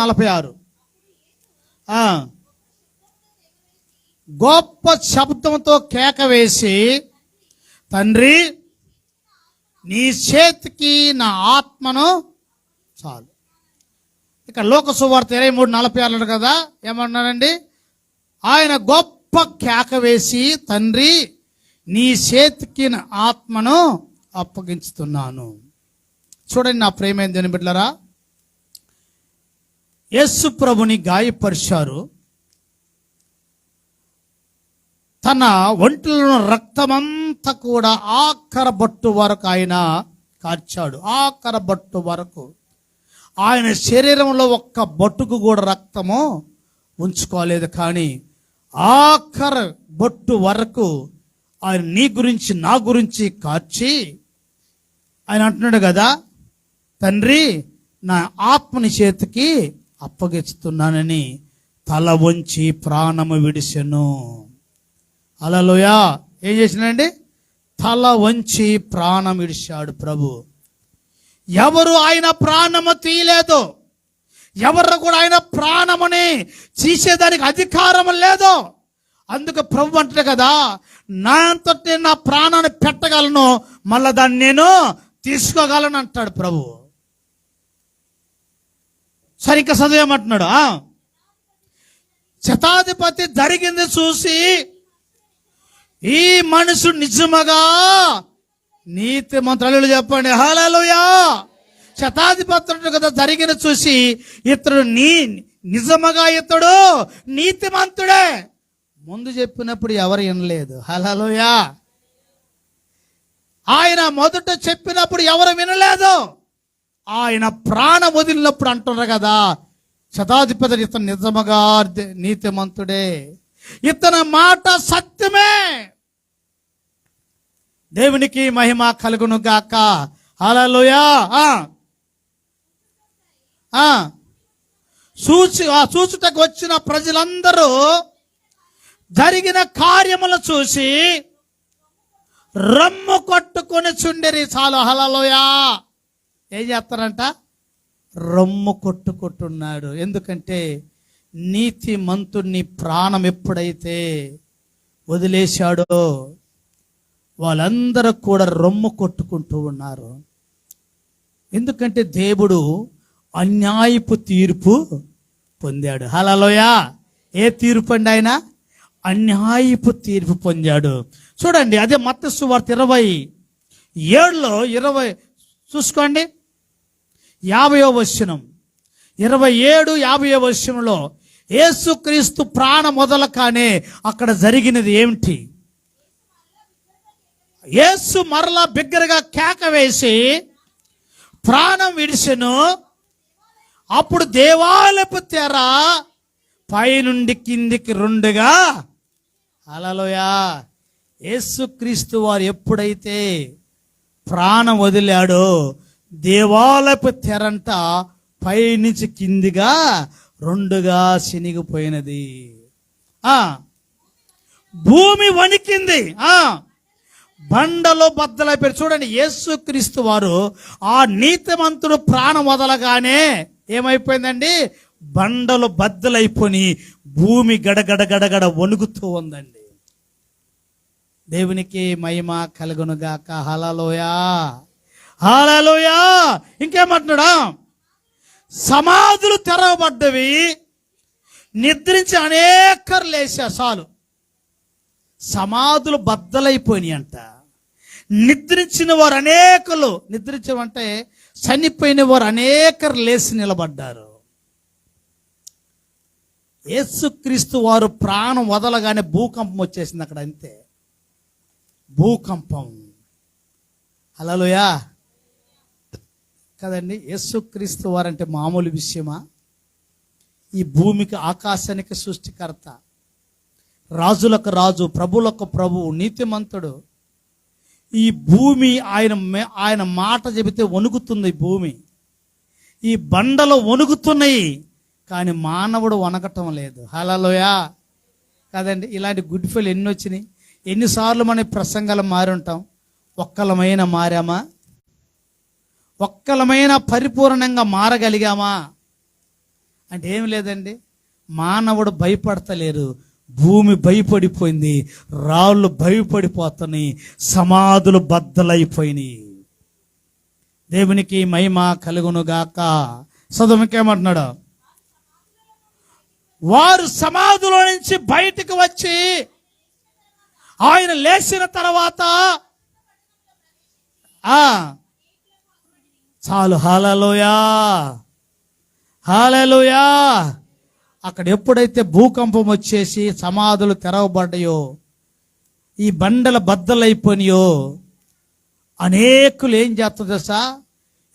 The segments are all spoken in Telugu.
నలభై ఆరు. గొప్ప శబ్దంతో కేక వేసి తండ్రి నీ చేతికి నా ఆత్మను చాలు. ఇక లోక సువార్త ఇరవై మూడు నలభై ఆరు కదా ఏమన్నారండి? ఆయన గొప్ప కేక వేసి తండ్రి నీ చేతికి నా ఆత్మను అప్పగించుతున్నాను. చూడండి నా ప్రేమైన దేని బిడ్డలరా? యేసు ప్రభుని గాయపరిచారు. తన ఒంటిలో రక్తమంతా కూడా ఆఖర బొట్టు వరకు ఆయన కార్చాడు. ఆఖర బొట్టు వరకు. ఆయన శరీరంలో ఒక్క బొట్టుకు కూడా రక్తము ఉంచుకోలేదు. కానీ ఆఖర బొట్టు వరకు ఆయన నీ గురించి నా గురించి కార్చి ఆయన అంటున్నాడు కదా తండ్రి నా ఆత్మని చేతికి అప్పగిస్తున్నానని తల వంచి ప్రాణము విడిసెను. అలలోయా ఏం చేసినండి తల వంచి ప్రాణం విడిచాడు ప్రభు. ఎవరు ఆయన ప్రాణము తీయలేదు? ఎవరు కూడా ఆయన ప్రాణముని తీసేదానికి అధికారం లేదు? అందుకు ప్రభు అంటే కదా నా అంతటి నా ప్రాణాన్ని పెట్టగలను మళ్ళా దాన్ని నేను తీసుకోగలను అంటాడు ప్రభు. సరిగ్గా చదివేమంటున్నాడు శతాధిపతి జరిగింది చూసి ఈ మనసు నిజముగా నీతి మంత్రాలు చెప్పండి. హలలుయా శతాధిపత్రుడు కదా జరిగిన చూసి ఇతడు నీ నిజముగా ఇతడు నీతిమంతుడే. ముందు చెప్పినప్పుడు ఎవరు వినలేదు. హలలుయా ఆయన మొదట చెప్పినప్పుడు ఎవరు వినలేదు? ఆయన ప్రాణ వదిలినప్పుడు అంటున్నారు కదా శతాధిపతి ఇతను నిజముగా దే- నీతిమంతుడే. ఇతని మాట సత్యమే. దేవునికి మహిమ కలుగును గాక. హల్లెలూయా. సూచి ఆ సూచుటకు వచ్చిన ప్రజలందరూ జరిగిన కార్యములు చూసి రమ్ము కొట్టుకొని చుండెరి చాలు. హలలోయా ఏం చేస్తారంట? రమ్ము కొట్టుకుంటున్నాడు ఎందుకంటే నీతి మంతుడిని ప్రాణం ఎప్పుడైతే వదిలేశాడో వాళ్ళందరూ కూడా రొమ్ము కొట్టుకుంటూ ఉన్నారు. ఎందుకంటే దేవుడు అన్యాయపు తీర్పు పొందాడు. హలలోయా ఏ తీర్పు అండి ఆయన అన్యాయపు తీర్పు పొందాడు. చూడండి అదే మత్స్సు వార్త ఇరవై ఏడులో ఇరవై చూసుకోండి. యాభయో వచనం. ఇరవై ఏడు యాభయో వచనంలో యేసుక్రీస్తు ప్రాణ మొదలకానే అక్కడ జరిగినది ఏమిటి? యేసు మరలా బిగ్గరగా కేక వేసి ప్రాణం విడిసెను అప్పుడు దేవాలయపు తెర పైనుండి కిందికి రెండుగా. అలలోయా యేసుక్రీస్తు వారు ఎప్పుడైతే ప్రాణం వదిలాడో దేవాలయపు తెరంట పైనుంచి కిందిగా రెండుగా చినిగిపోయినది ఆ భూమి వణికింది. ఆ బండలో బద్దలైపోయారు చూడండి యేసుక్రీస్తు వారు ఆ నీతిమంతుడు ప్రాణం వదలగానే ఏమైపోయిందండి? బండలు బద్దలైపోయి భూమి గడగడ గడగడ వణుకుతూ ఉందండి. దేవునికి మహిమ కలుగునుగాక. హలలోయా ఆలలోయా ఇంకేమంటున్నాడా? సమాధులు తెరవబడ్డవి నిద్రించి అనేకరు లేచా చాలు. సమాధులు బద్దలైపోయినాయి అంట నిద్రించిన వారు అనేకలు నిద్రించమంటే చనిపోయిన వారు అనేకరు లేచి నిలబడ్డారు. యేసుక్రీస్తు వారు ప్రాణం వదలగానే భూకంపం వచ్చేసింది అక్కడ అంతే. భూకంపం. అలలోయా కదండి యేసుక్రీస్తు వారంటే మామూలు విషయమా? ఈ భూమికి ఆకాశానికి సృష్టికర్త రాజులకు రాజు ప్రభులకు ప్రభువు నీతిమంతుడు. ఈ భూమి ఆయన ఆయన మాట చెబితే వణుకుతుంది భూమి. ఈ బండలు వణుకుతున్నాయి కానీ మానవుడు వణకటం లేదు. హలలోయా కదండి ఇలాంటి గుడ్ ఫెయిల్ ఎన్ని వచ్చినాయి ఎన్నిసార్లు మన ప్రసంగాలు మారి ఉంటాం? ఒక్కలమైన మారామా? ఒక్కలమైన పరిపూర్ణంగా మారగలిగామా? అంటే ఏం లేదండి. మానవుడు భయపడతలేరు. భూమి భయపడిపోయింది. రాళ్ళు భయపడిపోతున్నాయి. సమాధులు బద్దలైపోయినాయి. దేవునికి మహిమ కలుగునుగాక. సదుమకేమంటున్నాడు వారు సమాధిలో నుంచి బయటకు వచ్చి ఆయన లేచిన తర్వాత ఆ చాలు. హాలలోయా హాలలోయా అక్కడ ఎప్పుడైతే భూకంపం వచ్చేసి సమాధులు తెరవబడ్డాయో ఈ బండల బద్దలైపోయినాయో అనేకులు ఏం చేస్తారు సా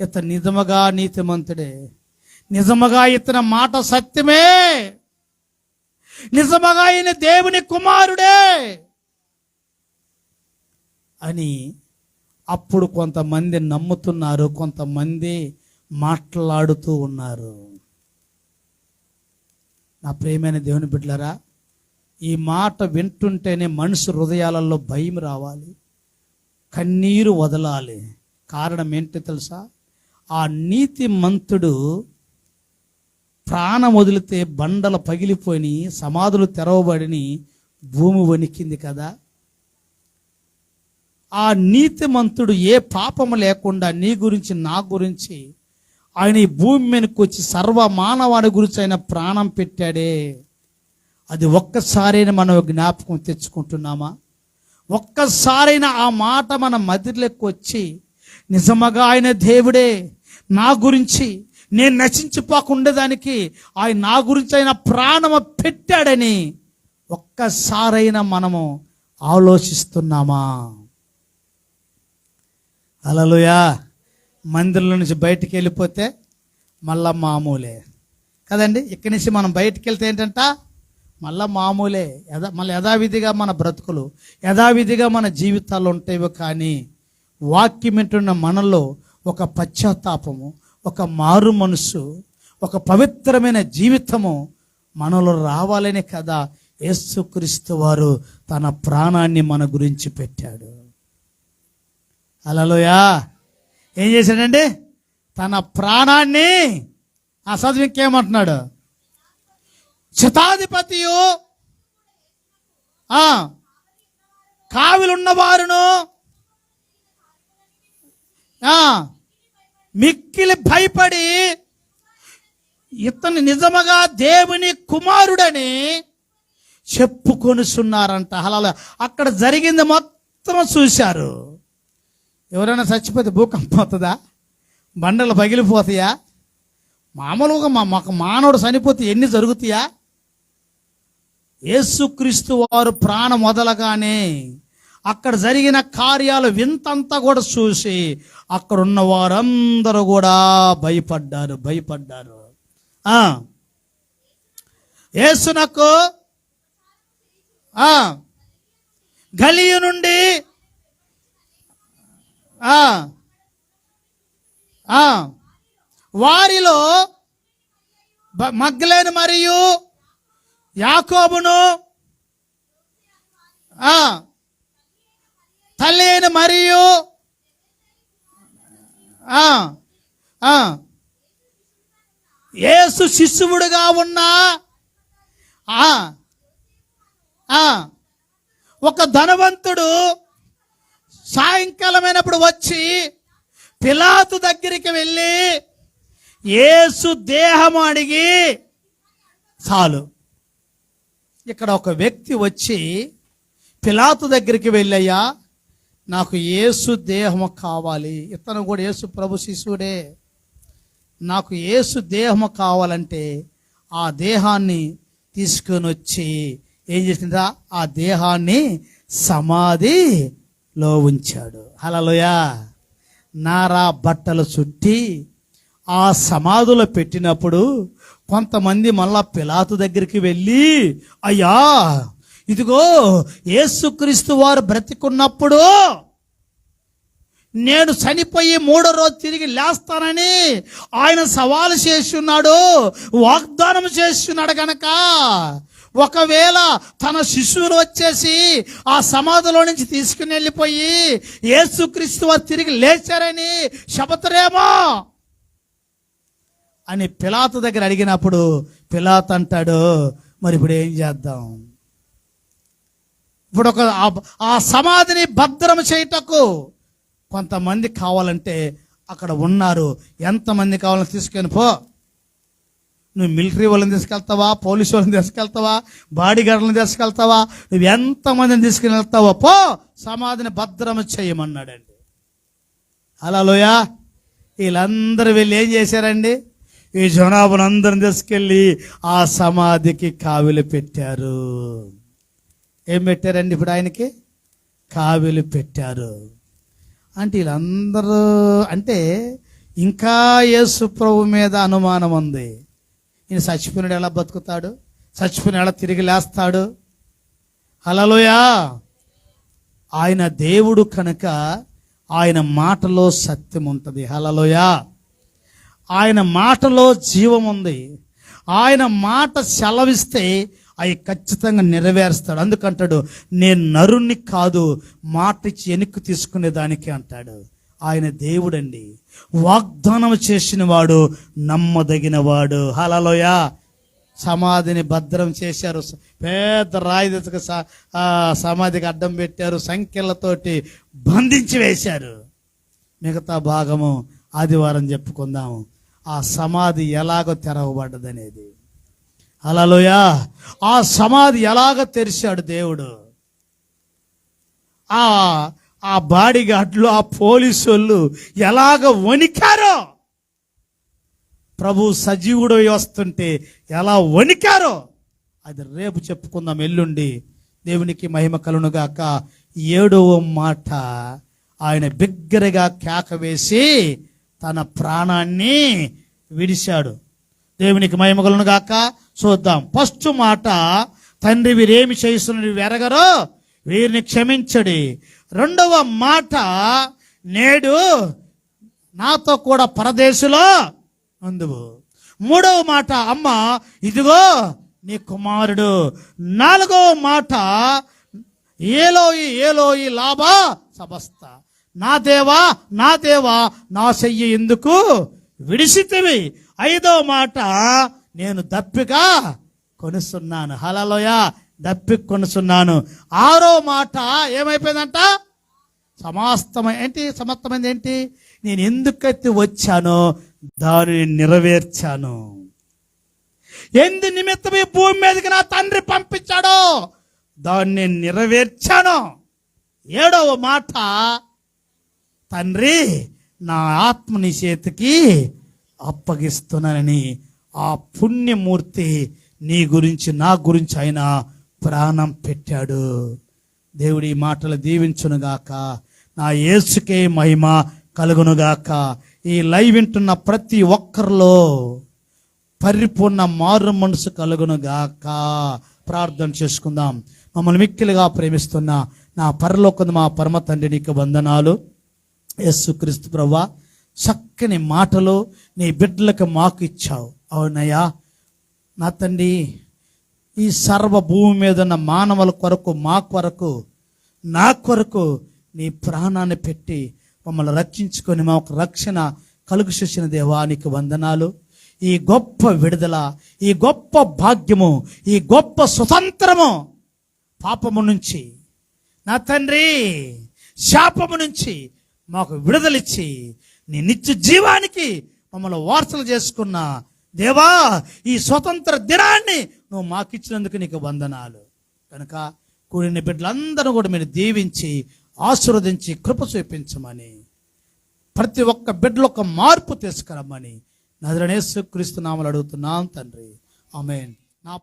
ఇతను నిజముగా నీతిమంతుడే. నిజముగా ఇతని మాట సత్యమే. నిజముగా ఈయన దేవుని కుమారుడే అని అప్పుడు కొంతమంది నమ్ముతున్నారు కొంతమంది మాట్లాడుతూ ఉన్నారు. నా ప్రియమైన దేవుని బిడ్డలారా ఈ మాట వింటుంటేనే మనుషు హృదయాలలో భయం రావాలి కన్నీరు వదలాలి. కారణం ఏంటి తెలుసా? ఆ నీతి మంతుడు ప్రాణం వదిలితే బండలు పగిలిపోయి సమాధులు తెరవబడిని భూమి వణికింది కదా. ఆ నీతిమంతుడు ఏ పాపము లేకుండా నీ గురించి నా గురించి ఆయన ఈ భూమి మీదకి వచ్చి సర్వ మానవాడి గురించి ఆయన ప్రాణం పెట్టాడే. అది ఒక్కసారైనా మనం జ్ఞాపకం తెచ్చుకుంటున్నామా? ఒక్కసారైనా ఆ మాట మన మదిలోకి వచ్చి నిజముగా ఆయన దేవుడే నా గురించి నేను నశించిపోకుండేదానికి ఆయన నా గురించి ఆయన ప్రాణము పెట్టాడని ఒక్కసారైనా మనము ఆలోచిస్తున్నామా? అలలుయా. మందిరంలో నుంచి బయటికి వెళ్ళిపోతే మళ్ళా మామూలే. కదండి? ఇక్కడి నుంచి మనం బయటికి వెళ్తే ఏంటంట? మళ్ళా మామూలే. యథా మళ్ళీ యథావిధిగా మన బ్రతుకులు యథావిధిగా మన జీవితాలు ఉంటాయో కానీ వాక్యం వింటున్న మనలో ఒక పశ్చాత్తాపము ఒక మారు మనసు ఒక పవిత్రమైన జీవితము మనలో రావాలనే కదా యేసుక్రీస్తు వారు తన ప్రాణాన్ని మన గురించి పెట్టాడు. అలలోయా ఏం చేశాడండి? తన ప్రాణాన్ని ఆ చదువు ఇంకేమంటున్నాడు శతాధిపతియు ఆ కావిలున్న వారును మిక్కిలి భయపడి ఇతను నిజముగా దేవుని కుమారుడని చెప్పుకొనిస్తున్నారంట అలా అక్కడ జరిగింది మొత్తం చూశారు. ఎవరైనా చచ్చిపోతే భూకంపం అవుతుందా బండలు పగిలిపోతాయా? మామూలుగా మా మాకు మానవుడు చనిపోతే ఎన్ని జరుగుతాయా? యేసుక్రీస్తు వారు ప్రాణం మొదలగానే అక్కడ జరిగిన కార్యాలు వింతంతా కూడా చూసి అక్కడ ఉన్న వారందరూ కూడా భయపడ్డారు భయపడ్డారు. యేసునకు గలియ గలియు నుండి వారిలో బ- మగ్లేను మరియు యాకోబును తల్లి అయిన మరియు ఏసు శిశువుడుగా ఉన్న ఆ. ఒక ధనవంతుడు సాయంకాలమైనప్పుడు వచ్చి పిలాతు దగ్గరికి వెళ్ళి ఏసు దేహము అడిగి చాలు. ఇక్కడ ఒక వ్యక్తి వచ్చి పిలాతు దగ్గరికి వెళ్ళయ్యా నాకు యేసు దేహము కావాలి. ఇతను కూడా యేసు ప్రభు శిశువుడే నాకు యేసు దేహము కావాలంటే ఆ దేహాన్ని తీసుకొని వచ్చి ఏం చేసిందా ఆ దేహాన్ని సమాధి లో ఉంచాడు. హలలోయా నారా బట్టలు చుట్టి ఆ సమాధులు పెట్టినప్పుడు కొంతమంది మళ్ళా పిలాతు దగ్గరికి వెళ్ళి అయ్యా ఇదిగో యేసుక్రీస్తు వారు బ్రతికున్నప్పుడు నేను చనిపోయి మూడో రోజు తిరిగి లేస్తానని ఆయన సవాలు చేస్తున్నాడు వాగ్దానం చేస్తున్నాడు కనుక ఒకవేళ తన శిశువులు వచ్చేసి ఆ సమాధిలో నుంచి తీసుకుని వెళ్ళిపోయి ఏసుక్రీస్తు వారు తిరిగి లేచారని శపతరేమో అని పిలాత దగ్గర అడిగినప్పుడు పిలాత్ అంటాడు మరి ఇప్పుడు ఏం చేద్దాం? ఇప్పుడు ఒక ఆ- సమాధిని భద్రం చేయటకు కొంతమంది కావాలంటే అక్కడ ఉన్నారు. ఎంతమంది కావాలని తీసుకొని పో. నువ్వు మిలిటరీ వాళ్ళని తీసుకెళ్తావా? పోలీసు వాళ్ళని తీసుకెళ్తావా? బాడీ గార్డులను తీసుకెళ్తావా? నువ్వు ఎంతమందిని తీసుకుని వెళ్తావో పో సమాధిని భద్రం చేయమన్నాడండి. అలా లోయా వీళ్ళందరూ వెళ్ళి ఏం చేశారండి? ఈ జనాభాను అందరిని తీసుకెళ్ళి ఆ సమాధికి కావిలు పెట్టారు. ఏం పెట్టారండి ఇప్పుడు ఆయనకి? కావిలు పెట్టారు. అంటే వీళ్ళందరూ అంటే ఇంకా యేసు ప్రభు మీద అనుమానం ఉంది. ఈయన చచ్చిపోయినాడు ఎలా బతుకుతాడు? చచ్చిపోయిన ఎలా తిరిగి లేస్తాడు? అలలోయా ఆయన దేవుడు కనుక ఆయన మాటలో సత్యం ఉంటుంది. హలలోయా ఆయన మాటలో జీవం ఉంది. ఆయన మాట సెలవిస్తే అవి ఖచ్చితంగా నెరవేరుస్తాడు. అందుకంటాడు నేను నరుణ్ణి కాదు మాట ఇచ్చి వెనక్కి తీసుకునే దానికి అంటాడు. ఆయన దేవుడండి. వాగ్దానం చేసిన వాడు నమ్మదగిన వాడు హలలోయ సమాధిని భద్రం చేశారు. పెద్ద రాయి స- సమాధికి అడ్డం పెట్టారు. సంఖ్యలతోటి బంధించి వేశారు. మిగతా భాగము ఆదివారం చెప్పుకుందాము. ఆ సమాధి ఎలాగో తెరవబడ్డదనేది. అలలోయా ఆ సమాధి ఎలాగ తెరిచాడు దేవుడు. ఆ ఆ బాడీగార్డ్లు ఆ పోలీసు వాళ్ళు ఎలాగ వణికారో? ప్రభు సజీవుడు వస్తుంటే ఎలా వణికారో? అది రేపు చెప్పుకుందాం ఎల్లుండి. దేవునికి మహిమ కలునుగాక ఏడవ మాట. ఆయన బిగ్గరగా కేక వేసి తన ప్రాణాన్ని విడిశాడు దేవునికి మహిమ కలునుగాక చూద్దాం. ఫస్ట్ మాట తండ్రి వీరేమి చేస్తున్న వెరగరో వీరిని క్షమించడి. రెండవ మాట నేడు నాతో కూడా పరదేశులో అందువు మూడవ మాట అమ్మ ఇదిగో నీ కుమారుడు. నాలుగవ మాట ఏలోయి ఏలోయి లాభ సబస్త నా దేవా నా దేవా నా చెయ్యి ఎందుకు విడిసితివి ఐదవ మాట నేను దప్పిగా కొనుస్తున్నాను హలలోయ దప్పికొనుచున్నాను. ఆరో మాట ఏమైపోయిందంట? సమస్తమై ఏంటి? సమస్తమైంది ఏంటి? నేను ఎందుకైతే వచ్చానో దానిని నెరవేర్చాను. ఎందు నిమిత్తం ఈ భూమి మీదకి నా తండ్రి పంపించాడో దాన్ని నెరవేర్చాను. ఏడవ మాట తండ్రి నా ఆత్మని చేతికి అప్పగిస్తున్నానని. ఆ పుణ్యమూర్తి నీ గురించి నా గురించి అయినా ప్రాణం పెట్టాడు. దేవుడి ఈ మాటలు దీవించునుగాక. నా యేసుకే మహిమ కలుగునుగాక. ఈ లైవ్ వింటున్న ప్రతి ఒక్కరిలో పరిపూర్ణ మారు మనసు కలుగునుగాక. ప్రార్థన చేసుకుందాం. మమ్మల్ని మిక్కిలుగా ప్రేమిస్తున్న నా పరలోకం మా పరమ తండ్రి నీకు వందనాలు. యస్సు క్రీస్తు ప్రభా చక్కని మాటలు నీ బిడ్డలకు మాకు ఇచ్చావు. అవునయ్యా నా తండ్రి ఈ సర్వ భూమి మీద ఉన్న మానవుల కొరకు మా కొరకు నా కొరకు నీ ప్రాణాన్ని పెట్టి మమ్మల్ని రక్షించుకొని మాకు రక్షణ కలుగు చేసిన దేవానికి వందనాలు. ఈ గొప్ప విడుదల ఈ గొప్ప భాగ్యము ఈ గొప్ప స్వతంత్రము పాపము నుంచి నా తండ్రి శాపము నుంచి మాకు విడుదలిచ్చి నీ నిత్య జీవానికి మమ్మల్ని వార్తలు చేసుకున్న దేవా ఈ స్వతంత్ర దినాన్ని నువ్వు మాకిచ్చినందుకు నీకు వందనాలు. కనుక కూడిన బిడ్డలందరూ కూడా మీరు దీవించి ఆశీర్వదించి కృప చూపించమని ప్రతి ఒక్క బిడ్డలో ఒక మార్పు తీసుకురమ్మని నజరనేసు క్రీస్తు నామలు అడుగుతున్నాం తండ్రి. ఆమె నా